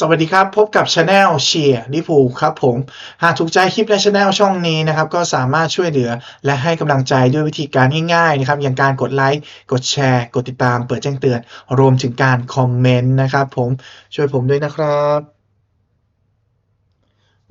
สวัสดีครับ พบกับช anel เชียร์ลิพูครับผม หากถูกใจคลิปในช anel ช่องนี้นะครับ ก็สามารถช่วยเหลือและให้กำลังใจด้วยวิธีการง่ายๆนะครับ อย่างการกดไลค์ กดแชร์ กดติดตาม เปิดแจ้งเตือน รวมถึงการคอมเมนต์นะครับผม ช่วยผมด้วยนะครับ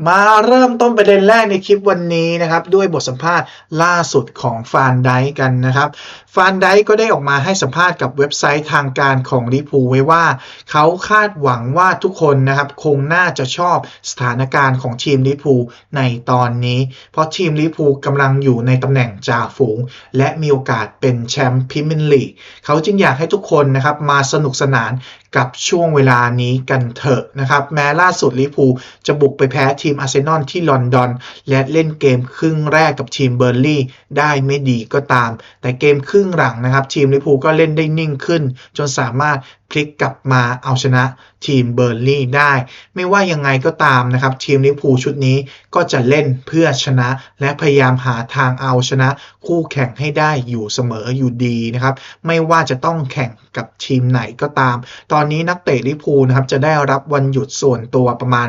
มาเริ่มต้นประเด็นแรกในคลิปวันนี้นะครับ ด้วยบทสัมภาษณ์ล่าสุดของฟานไดกันนะครับ ฟานไดก็ได้ออกมาให้สัมภาษณ์กับเว็บไซต์ทางการของลิพูไว้ว่า เขาคาดหวังว่าทุกคนนะครับ คงน่าจะชอบสถานการณ์ของทีมลิพูในตอนนี้ เพราะทีมลิพูกำลังอยู่ในตำแหน่งจ่าฝูง และมีโอกาสเป็นแชมป์พรีเมียร์ลีกเขาจึงอยากให้ทุกคนนะครับมาสนุกสนานกับช่วงเวลานี้กันเถอะนะครับ แม้ล่าสุดลิพูจะบุกไปแพ้ทีีมอาร์เซนอลที่ลอนดอน และเล่นเกมครึ่งแรกกับทีมเบอร์ลี่ได้ไม่ดีก็ตาม แต่เกมครึ่งหลังนะครับ ทีมลิพูลก็เล่นได้นิ่งขึ้น จนสามารถพลิกกลับมาเอาชนะทีมเบอร์ลี่ได้ ไม่ว่ายังไงก็ตามนะครับ ทีมลิพูลชุดนี้ก็จะเล่นเพื่อชนะ และพยายามหาทางเอาชนะ คู่แข่งให้ได้อยู่เสมออยู่ดีนะครับ ไม่ว่าจะต้องแข่งกับทีมไหนก็ตาม ตอนนี้นักเตะลิพูลนะครับจะได้รับวันหยุดส่วนตัวประมาณ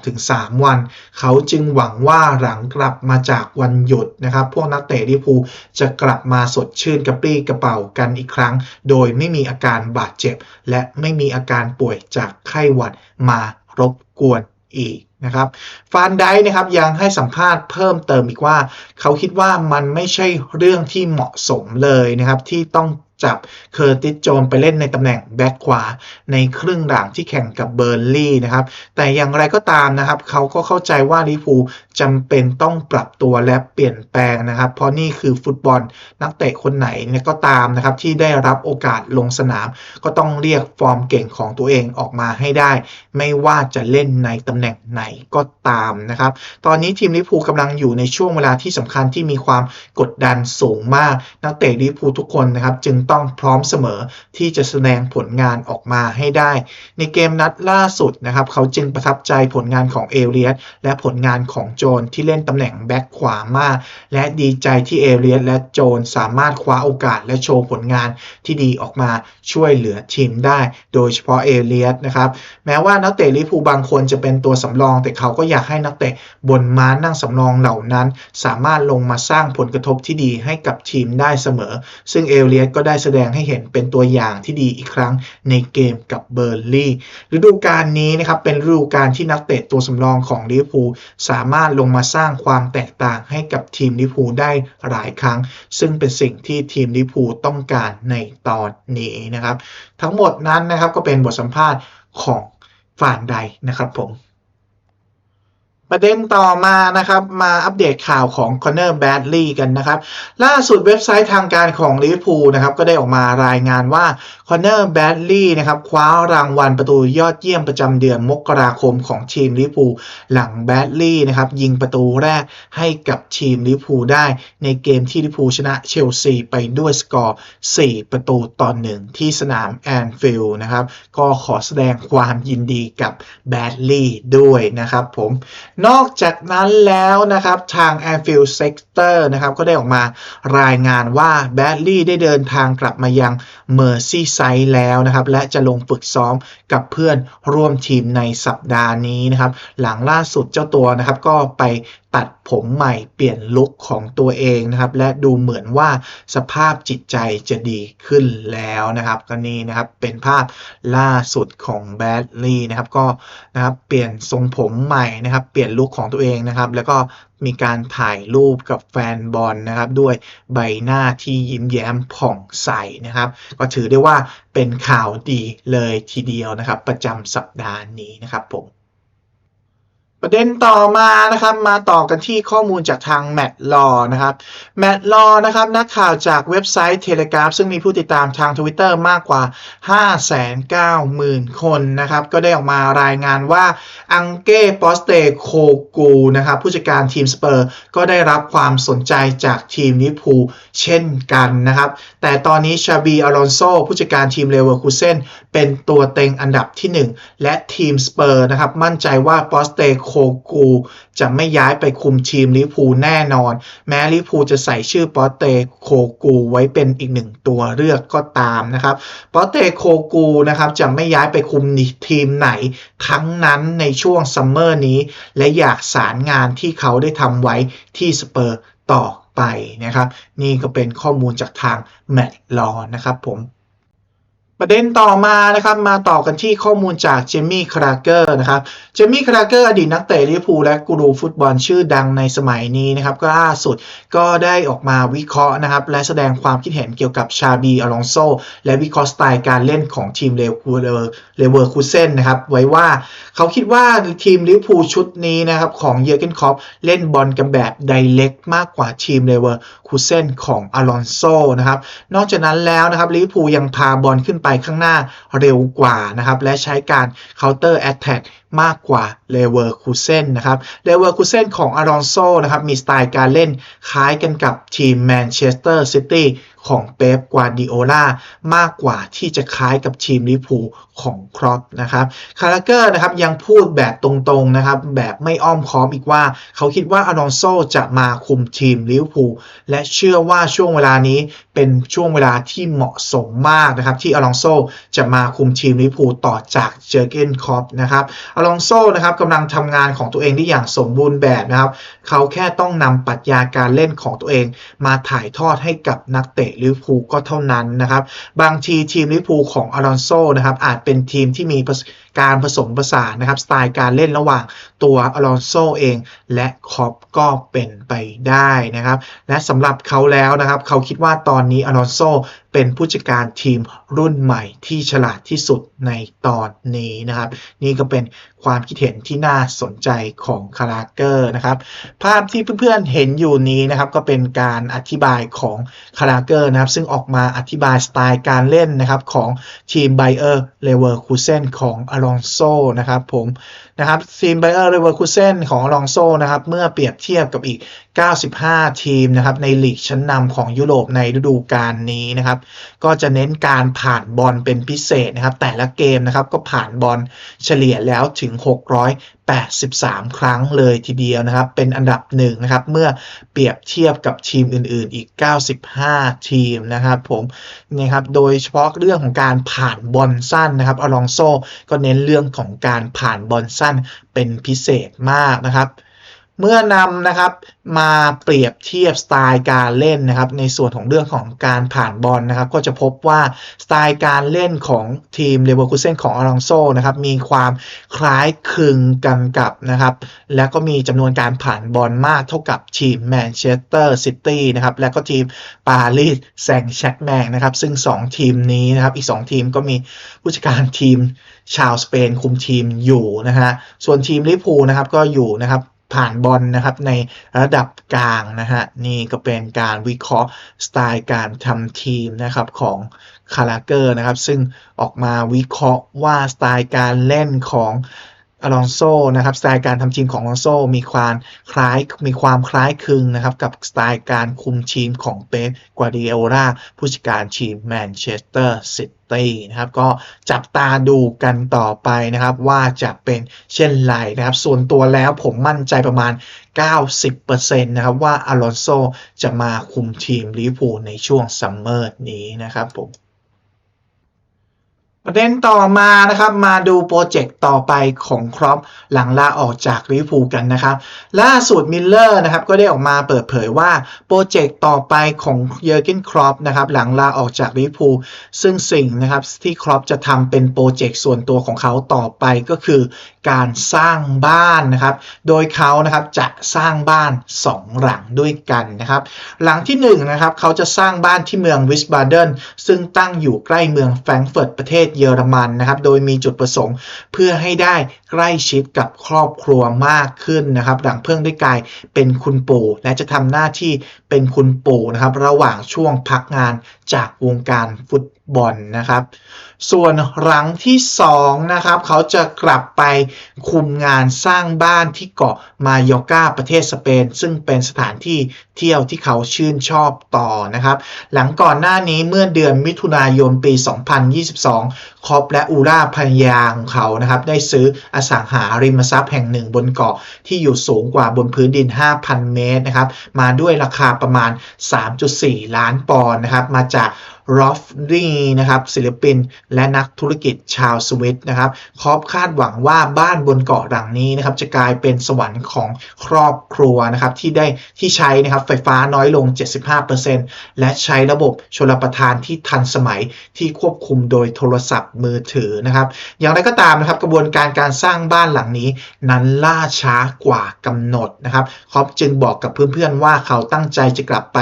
2-3 วัน เขาจึงหวังว่าหลังกลับมาจากวันหยุดนะครับ พวกนักเตะลิพูลจะกลับมาสดชื่นกระปรี้กระเป๋ากันอีกครั้ง โดยไม่มีอาการบาดเจ็บและไม่มีอาการป่วยจากไข้หวัดมารบกวนอีกนะครับฟานไดนะครับยังให้สัมภาษณ์เพิ่มเติมอีกว่า เขาคิดว่ามันไม่ใช่เรื่องที่เหมาะสมเลยนะครับที่ต้อง จับเคอร์ติสโจนไปเล่นในตำแหน่งแบ็คขวาในครึ่งหลังที่แข่งกับเบอร์ลี่นะครับแต่อย่างไรก็ตามนะครับ เขาก็เข้าใจว่าลิฟูจำเป็นต้องปรับตัวและเปลี่ยนแปลงนะครับ เพราะนี่คือฟุตบอลนักเตะคนไหนเนี่ยก็ตามนะครับ ที่ได้รับโอกาสลงสนาม ก็ต้องเรียกฟอร์มเก่งของตัวเองออกมาให้ได้ ไม่ว่าจะเล่นในตำแหน่งไหนก็ตามนะครับ ตอนนี้ทีมลิเวอร์พูกำลังอยู่ในช่วงเวลาที่สำคัญที่มีความกดดันสูงมาก นักเตะลิเวอร์พูทุกคนนะครับ จึงต้องพร้อมเสมอที่จะแสดงผลงานออกมาให้ได้ ในเกมนัดล่าสุดนะครับเขาจึงประทับใจผลงานของเอเลียสและผลงานของโจนที่เล่นตำแหน่งแบ็คขวามาก และดีใจที่เอเลียสและโจนสามารถคว้าโอกาสและโชว์ผลงานที่ดีออกมาช่วยเหลือทีมได้ โดยเฉพาะเอเลียสนะครับแม้ว่านักเตะลิเวอร์พูบางคนจะเป็นตัวสำรอง แต่เขาก็อยากให้นักเตะบนม้านั่งสำรองเหล่านั้น สามารถลงมาสร้างผลกระทบที่ดีให้กับทีมได้เสมอ ซึ่งเอเลียสก็ได้แสดงให้เห็นเป็นตัวอย่างที่ดีอีกครั้งในเกมกับเบอร์ลี่ฤดูกาลนี้นะครับเป็นฤดูกาลที่นักเตะตัวสำรองของลิเวอร์พูลสามารถลงมาสร้างความแตกต่างให้กับทีมลิเวอร์พูลได้หลายครั้ง ซึ่งเป็นสิ่งที่ทีมลิเวอร์พูลต้องการในตอนนี้นะครับ ทั้งหมดนั้นนะครับก็เป็นบทสัมภาษณ์ของฝ่านใดนะครับผม ประเด็นต่อมานะครับมาอัปเดตข่าวของคอนเนอร์แบดลีย์กันนะครับ ล่าสุดเว็บไซต์ทางการของลิเวอร์พูลนะครับก็ได้ออกมารายงานว่าคอนเนอร์แบดลีย์นะครับคว้ารางวัลประตูยอดเยี่ยมประจำเดือนมกราคมของทีมลิเวอร์พูลหลังแบดลีย์นะครับยิงประตูแรกให้กับทีมลิเวอร์พูลได้ ในเกมที่ลิเวอร์พูลชนะเชลซีไปด้วยสกอร์ 4 ประตูต่อหนึ่งที่สนามแอนฟิลด์นะครับก็ขอแสดงความยินดีกับแบดลีย์ด้วยนะครับผมนอกจากนั้นแล้วนะครับทาง Anfield Sector นะครับก็ได้ออกมารายงานว่าแบดลี่ได้เดินทางกลับมายังเมอร์ซีไซด์แล้วนะครับและจะลงฝึกซ้อมกับเพื่อนร่วมทีมในสัปดาห์นี้นะครับหลังล่าสุดเจ้าตัวนะครับก็ไป ตัดผมใหม่เปลี่ยนลุคของตัวเองนะครับ และดูเหมือนว่าสภาพจิตใจจะดีขึ้นแล้วนะครับก็นี่นะครับเป็นภาพล่าสุดของแบดลีย์นะครับก็นะครับเปลี่ยนทรงผมใหม่นะครับเปลี่ยนลุคของตัวเองนะครับ แล้วก็มีการถ่ายรูปกับแฟนบอลนะครับ ด้วยใบหน้าที่ยิ้มแย้มผ่องใสนะครับ ก็ถือได้ว่าเป็นข่าวดีเลยทีเดียวนะครับ ประจำสัปดาห์นี้นะครับผม ประเด็นต่อมานะครับมาต่อกันที่ข้อมูลจากทางแมตลอนะครับแมตลอนะครับนักข่าวจากเว็บไซต์เทเลกราฟซึ่งมีผู้ติดตามทาง Twitter มากกว่า 590,000 คนนะครับก็ได้ออกมารายงานว่าอังเก้ปอสเตโคกูนะครับผู้จัดการทีมสเปอร์ก็ได้รับความสนใจจากทีมลิพูเช่นกันนะครับแต่ตอนนี้ชาบีอารอนโซผู้จัดการทีมเลเวอร์คูเซนเป็นตัวเต็งอันดับที่ 1 และทีมสเปอร์นะครับมั่นใจว่าปอสเตโคกู จะไม่ย้ายไปคุมทีมลิพูแน่นอน แม้ลิพูจะใส่ชื่อปอเตโคกูไว้เป็นอีกหนึ่งตัวเลือกก็ตามนะครับปอเตโคกูนะครับจะไม่ย้ายไปคุมทีมไหน ทั้งนั้นในช่วงซัมเมอร์นี้ และอยากสารงานที่เขาได้ทำไว้ที่สเปอร์ต่อไปนะครับ นี่ก็เป็นข้อมูลจากทางแมตต์ลอนะครับผม ประเด็นต่อมานะครับมาต่อกันที่ข้อมูลจากเจมี่คราเกอร์นะครับเจมี่คราเกอร์อดีตนักเตะลิเวอร์พูลและกูรูฟุตบอลชื่อดังในสมัยนี้นะครับก็ล่าสุดก็ได้ออกมาวิเคราะห์นะครับและแสดงความคิดเห็นเกี่ยวกับชาบีอลองโซและวิเคราะห์สไตล์การเล่นของทีมเลเวอร์เลเวอร์คูเซนนะครับไว้ว่าเขาคิดว่าทีมลิเวอร์พูลชุดนี้นะครับของเยอร์เกนคอปเล่นบอลกันแบบไดเ e กมากกว่าทีมเลเวอร์คูเซนของอลอนโซนะครับนอกจากนั้นแล้วนะครับลิเวอร์พูลยังพาบอลขึ้นไปข้างหน้าเร็วกว่านะครับและใช้การ counter attack มากกว่า เลเวอร์คูเซนนะครับเลเวอร์คูเซนของอารอนโซนะครับมีสไตล์การเล่นคล้ายกันกับทีมแมนเชสเตอร์ซิตี้ของเป๊ปกวาดิโอลามากกว่าที่จะคล้ายกับทีมลิพูของครอปนะครับคาราเกอร์นะครับยังพูดแบบตรงๆนะครับแบบไม่อ้อมค้อมอีกว่า เขาคิดว่าอารอนโซจะมาคุมทีมลิพูและเชื่อว่าช่วงเวลานี้เป็นช่วงเวลาที่เหมาะสมมากนะครับที่อารอนโซจะมาคุมทีมลิพูต่อจากเจอเกนครอปนะครับอารอนโซนะครับกำลังทำงานของตัวเองได้อย่างสมบูรณ์แบบนะครับ เขาแค่ต้องนำปรัชญาการเล่นของตัวเองมาถ่ายทอดให้กับนักเตะลิเวอร์พูลก็เท่านั้นนะครับ บางทีทีมลิเวอร์พูลของอารอนโซนะครับอาจเป็นทีมที่มี การผสมผสานนะครับสไตล์การเล่นระหว่างตัวอลอนโซเอง และคอปก็เป็นไปได้นะครับ และสำหรับเขาแล้วนะครับ เขาคิดว่าตอนนี้อลอนโซเป็นผู้จัดการทีมรุ่นใหม่ที่ฉลาดที่สุดในตอนนี้นะครับ นี่ก็เป็นความคิดเห็นที่น่าสนใจของคาราเกอร์นะครับ ภาพที่เพื่อนๆเห็นอยู่นี้นะครับ ก็เป็นการอธิบายของคาราเกอร์นะครับ ซึ่งออกมาอธิบายสไตล์การเล่นนะครับของทีมไบเออร์เลเวอร์คูเซนของอลลองโซนะครับผมนะครับทีมไบเออร์เลเวอร์คูเซนของอลองโซนะครับเมื่อเปรียบเทียบกับอีก 95 ทีมนะครับในลีกชั้นนำของยุโรปในฤดูกาลนี้นะครับ ก็จะเน้นการผ่านบอลเป็นพิเศษนะครับ แต่ละเกมนะครับก็ผ่านบอลเฉลี่ยแล้วถึง 683 ครั้งเลยทีเดียวนะครับ เป็นอันดับหนึ่งนะครับ เมื่อเปรียบเทียบกับทีมอื่นๆ อีก 95 ทีมนะครับ ผมนี่ครับโดยเฉพาะเรื่องของการผ่านบอลสั้นนะครับอลองโซก็เน้นเรื่องของการผ่านบอลสั้นเป็นพิเศษมากนะครับ เมื่อนำนะครับมาเปรียบเทียบสไตล์การเล่นนะครับ ในส่วนของเรื่องของการผ่านบอลนะครับ ก็จะพบว่าสไตล์การเล่นของทีมเลเวอร์คูเซนของอลองโซนะครับมีความคล้ายคลึงกันกับนะครับ แล้วก็มีจำนวนการผ่านบอลมากเท่ากับทีมแมนเชสเตอร์ซิตี้นะครับและก็ทีมปารีสแซงต์แชร์กแมงนะครับซึ่ง 2 ทีมนี้นะครับอีก 2 ทีมก็มีผู้จัดการทีมชาวสเปนคุมทีมอยู่นะฮะส่วนทีมลิเวอร์พูลนะครับก็อยู่นะครับ ผ่านบอลนะครับในระดับกลางนะฮะนี่ก็เป็นการวิเคราะห์สไตล์การทำทีมนะครับของคาราเกอร์นะครับซึ่งออกมาวิเคราะห์ว่าสไตล์การเล่นของ อลองโซนะครับสไตล์การทำทีมของอลองโซมีความคล้ายมีความคล้ายคลึงนะครับกับสไตล์การคุมทีมของเป๊ปกวาดิโอลาผู้จัดการทีมแมนเชสเตอร์ซิตี้นะครับก็จับตาดูกันต่อไปนะครับว่าจะเป็นเช่นไรนะครับส่วนตัวแล้วผมมั่นใจประมาณ 90%นะครับว่าอลอนโซจะมาคุมทีมลิเวอร์พูลในช่วงซัมเมอร์นี้นะครับผม ประเด็นต่อมานะครับมาดูโปรเจกต์ต่อไปของครอปหลังลาออกจากลิเวอร์พูกันนะครับล่าสุดมิลเลอร์นะครับก็ได้ออกมาเปิดเผยว่าโปรเจกต์ต่อไปของเยอร์เกนครอปนะครับหลังลาออกจากลิเวอร์พูซึ่งสิ่งนะครับที่ครอปจะทำเป็นโปรเจกต์ส่วนตัวของเขาต่อไปก็คือการสร้างบ้านนะครับโดยเขานะครับจะสร้างบ้าน 2 หลังด้วยกันนะครับหลังที่1นนะครับเขาจะสร้างบ้านที่เมืองวิสบาเดนซึ่งตั้งอยู่ใกล้เมืองแฟรงก์เฟิร์ตประเทศเยอรมันนะครับ โดยมีจุดประสงค์เพื่อให้ได้ใกล้ชิดกับครอบครัวมากขึ้นนะครับ หลังเพิ่งได้กลายเป็นคุณปู่และจะทำหน้าที่เป็นคุณปู่นะครับ ระหว่างช่วงพักงานจากวงการฟุตบอลนะครับ ส่วนหลังที่2นะครับเขาจะกลับไปคุมงานสร้างบ้านที่เกาะมายอกาประเทศสเปน ซึ่งเป็นสถานที่เที่ยวที่เขาชื่นชอบต่อนะครับ หลังก่อนหน้านี้เมื่อเดือนมิถุนายนปี 2022 คอปและอูราภรรยาของเขานะครับได้ซื้ออสังหาริมทรัพย์แห่งหนึ่งบนเกาะที่อยู่สูงกว่าบนพื้นดิน 5,000 เมตรนะครับมาด้วยราคาประมาณ 3.4 ล้านปอนด์นะครับมาจากรอฟรีนะครับศิลปินและนักธุรกิจชาวสวิตนะครับคอปคาดหวังว่าบ้านบนเกาะหลังนี้นะครับจะกลายเป็นสวรรค์ของครอบครัวนะครับที่ได้ที่ใช้นะครับไฟฟ้าน้อยลง 75%และใช้ระบบชลประทานที่ทันสมัยที่ควบคุมโดยโทรศัพท์มือถือนะครับ อย่างไรก็ตามนะครับกระบวนการการสร้างบ้านหลังนี้ นั้นล่าช้ากว่ากำหนดนะครับคอปจึงบอกกับเพื่อนๆว่าเขาตั้งใจจะกลับไป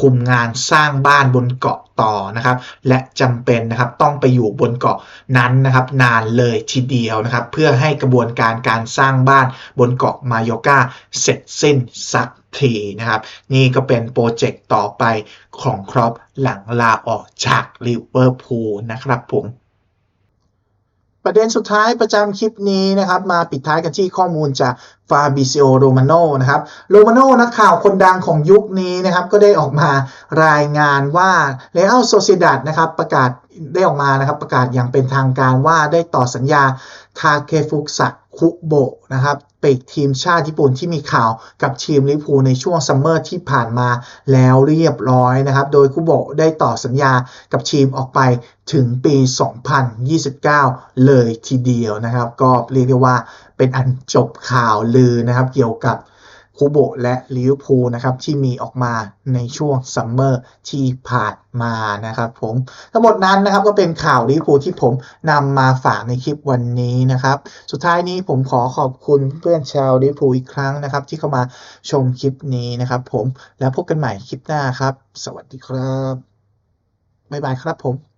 คุมงานสร้างบ้านบนเกาะต่อนะครับ และจำเป็นนะครับต้องไปอยู่บนเกาะนั้นนะครับ นานเลยทีเดียวนะครับ เพื่อให้กระบวนการการสร้างบ้านบนเกาะมาโยกาเสร็จสิ้นสักทีนะครับ นี่ก็เป็นโปรเจกต์ต่อไปของครอปหลังลาออกจากลิเวอร์พูลนะครับผม ประเด็นสุดท้ายประจำคลิปนี้นะครับมาปิดท้ายกันที่ข้อมูลจากฟาบิซิโอโรมาโนนะครับโรมาโนนักข่าวคนดังของยุคนี้นะครับก็ได้ออกมารายงานว่าเลอัลโซเซดัดนะครับประกาศได้ออกมานะครับประกาศอย่างเป็นทางการว่าได้ต่อสัญญาทาเคฟุกสะ คุโบะนะครับปีกทีมชาติญี่ปุ่นที่มีข่าวกับทีมลิพูในช่วงซัมเมอร์ที่ผ่านมาแล้วเรียบร้อยนะครับ โดยคุโบะได้ต่อสัญญากับทีมออกไปถึงปี 2029 เลยทีเดียวนะครับ ก็เรียกได้ว่าเป็นอันจบข่าวลือนะครับ เกี่ยวกับ คุโบะและลิวพูนะครับที่มีออกมาในช่วงซัมเมอร์ที่ผ่านมานะครับผมทั้งหมดนั้นนะครับก็เป็นข่าวลิวพูที่ผมนำมาฝากในคลิปวันนี้นะครับ สุดท้ายนี้ผมขอขอบคุณเพื่อนชาวลิวพูอีกครั้งนะครับ ที่เข้ามาชมคลิปนี้นะครับผมแล้วพบกันใหม่คลิปหน้าครับ สวัสดีครับบ๊ายบายครับผม